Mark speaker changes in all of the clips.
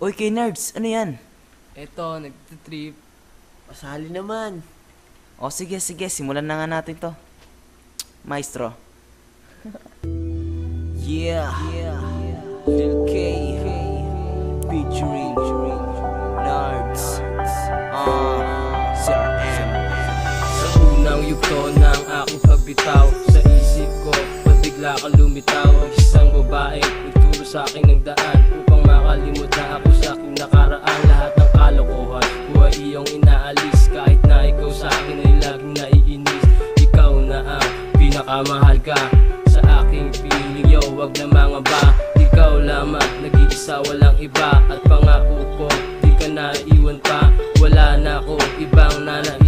Speaker 1: Uy, kay nerds, ano yan?
Speaker 2: Eto, nagtitrip.
Speaker 3: Pasali naman.
Speaker 1: O sige, sige, simulan na nga natin to. Maestro. yeah, yeah, Lil K, featuring Nerds, uh, Sir M.
Speaker 2: Sa unang yugto ng aking pagbitaw Sa isip ko, ba't bigla ka lumitaw Isang babae, nagturo sa akin ng daan pinakamahal ka Sa aking piling, yo, wag na mga ba Ikaw lamang, nag-iisa, walang iba. At pangako ko, di ka naiwan pa. Wala na ako, ibang nanaisin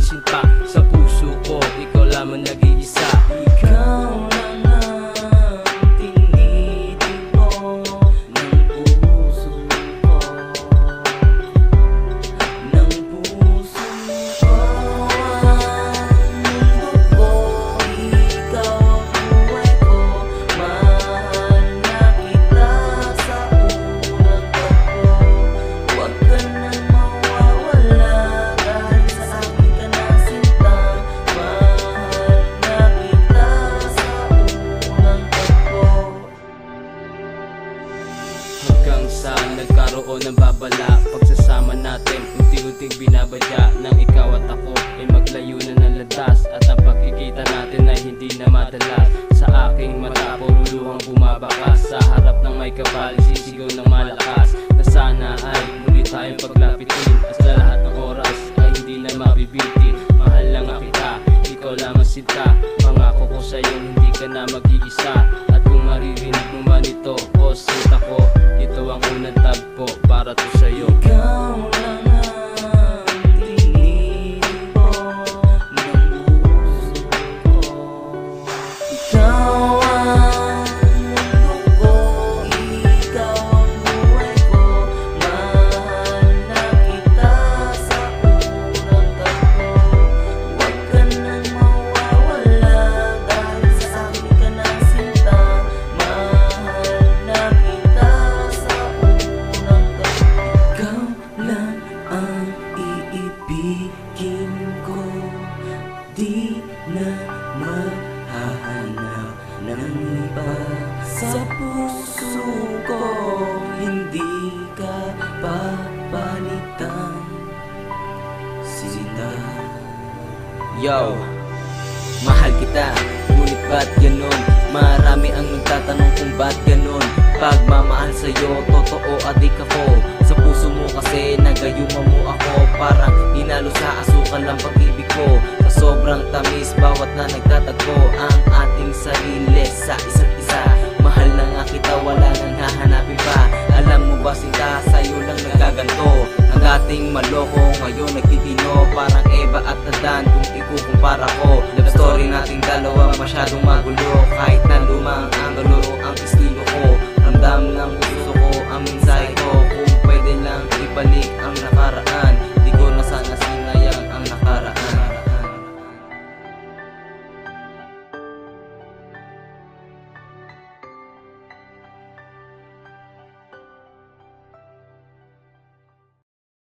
Speaker 2: nagkaroon ng babala Pagsasama natin unti-unting binabadya Nang ikaw at ako. Ay maglayo na ng landas At ang pagkikita natin ay hindi na madalas Sa aking mata puro luhang bumabakas Sa harap ng may kapal sisigaw ng malakas. Na sana ay muli tayong paglapitin. At sa lahat ng oras ay hindi na mabibitin. Mahal lang kita, ikaw lamang sinta. Pangako ko sa'yo hindi ka na mag-iisa maririnig mo man ito. O sinta ko Ito ang unang tagpo para Di na mahahanap ng iba. Sa puso ko Hindi ka papalitan. Sinta
Speaker 1: Yo, mahal kita, ngunit ba't ganun? Marami ang nagtatanong kung ba't ganun. Pagmamahal sa'yo, totoo adik ako Sa puso mo kasi nagayuma mo ako. Parang hinalo sa asukal ang pag-ibig ko sobrang tamis, bawat na nagtatagpo Ang ating sarili sa isa't isa. Mahal na nga kita, wala nang hahanapin pa. Alam mo ba sinta, sa'yo lang nagaganto Ang dating maloko, ngayon nagtitino. Parang Eva at Adan kung ikukumpara ko. Love story nating dalawa masyadong magulo. Kahit na lumang ang estilo